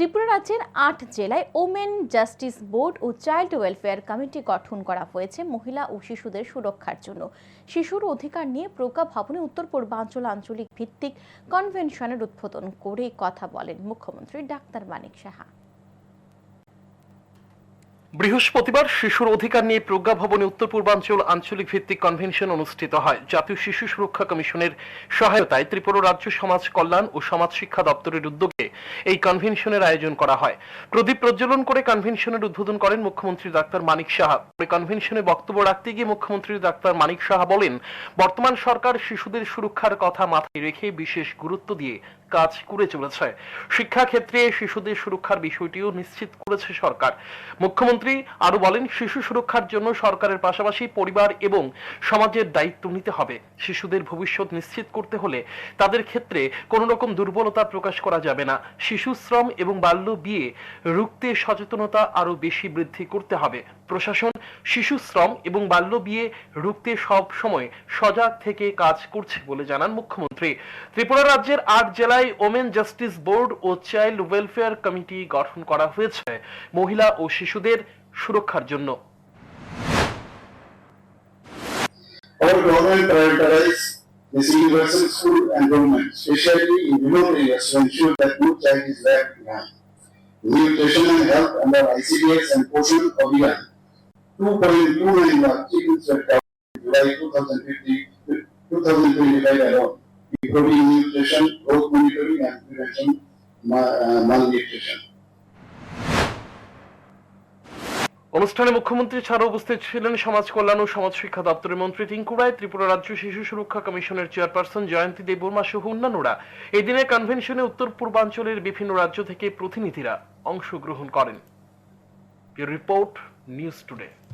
ত্রিপুরা রাজ্যের আট জেলায় ওমেন জাস্টিস বোর্ড ও চাইল্ড ওয়েলফেয়ার কমিটি গঠন করা হয়েছে মহিলা ও শিশুদের সুরক্ষার জন্য। শিশুর অধিকার নিয়ে প্রজ্ঞা ভবনে উত্তর পূর্বাঞ্চল আঞ্চলিক ভিত্তিক কনভেনশনের উদ্বোধন করে কথা বলেন মুখ্যমন্ত্রী ডাক্তার মানিক সাহা। বৃহস্পতিবার শিশুর অধিকার নিয়ে প্রজ্ঞা ভবনে উত্তর পূর্বাঞ্চল আঞ্চলিক ভিত্তিক কনভেনশন অনুষ্ঠিত হয়। জাতীয় শিশু সুরক্ষা কমিশনের সহায়তায় ত্রিপুরা রাজ্য সমাজ কল্যাণ ও সমাজ শিক্ষা দপ্তরের উদ্যোগে এই কনভেনশনের আয়োজন করা হয়। প্রদীপ প্রজ্বলন করে কনভেনশনের উদ্বোধন করেন মুখ্যমন্ত্রী ডাক্তার মানিক সাহা। কনভেনশনে বক্তব্য রাখতে গিয়ে মুখ্যমন্ত্রী ডাক্তার মানিক সাহা বলেন, বর্তমান সরকার শিশুদের সুরক্ষার কথা মাথায় রেখে বিশেষ গুরুত্ব দিয়ে কাজ করে চলেছে। শিক্ষা ক্ষেত্রে শিশুদের সুরক্ষার বিষয়টিও নিশ্চিত করেছে সরকার। মুখ্যমন্ত্রী আরও বলেন, শিশু সুরক্ষার জন্য সরকারের পাশাপাশি পরিবার এবং সমাজের দায়িত্ব নিতে হবে। শিশুদের ভবিষ্যৎ নিশ্চিত করতে হলে তাদের ক্ষেত্রে কোনো রকম দুর্বলতা প্রকাশ করা যাবে না। শিশু শ্রম এবং বাল্য বিয়ে রুখতে সচেতনতা আরও বেশি বৃদ্ধি করতে হবে। প্রশাসন শিশু শ্রম এবং বাল্য বিয়ে রুখতে সব সময় সজাগ থেকে কাজ করছে বলে জানান মুখ্যমন্ত্রী। ত্রিপুরা রাজ্যের আট জেলায় ওমেন জাস্টিস বোর্ড ও চাইল্ড ওয়েলফেয়ার কমিটি গঠন করা হয়েছে মহিলা ও শিশুদের সুরক্ষার জন্য Our government prioritize this universal school enrollment, especially in remote areas to ensure that no child is left behind. Nutrition and health under ICDS and Poshan Abhiyan, 2.29 lakh children were covered in July 2050, 2025 alone, including nutrition, growth monitoring and prevention ma- uh, malnutrition. অনুষ্ঠানে মুখ্যমন্ত্রী ছাড়া উপস্থিত ছিলেন সমাজ কল্যাণ ও সমাজ শিক্ষা দপ্তরের মন্ত্রী টিঙ্কু রায় ত্রিপুরা রাজ্য শিশু সুরক্ষা কমিশনের চেয়ারপারসন জয়ন্তী দেববর্মা সহ অন্যান্যরা। এই দিনের কনভেনশনে উত্তর পূর্বাঞ্চলের বিভিন্ন রাজ্য থেকে প্রতিনিধিরা অংশগ্রহণ করেন। Report news today.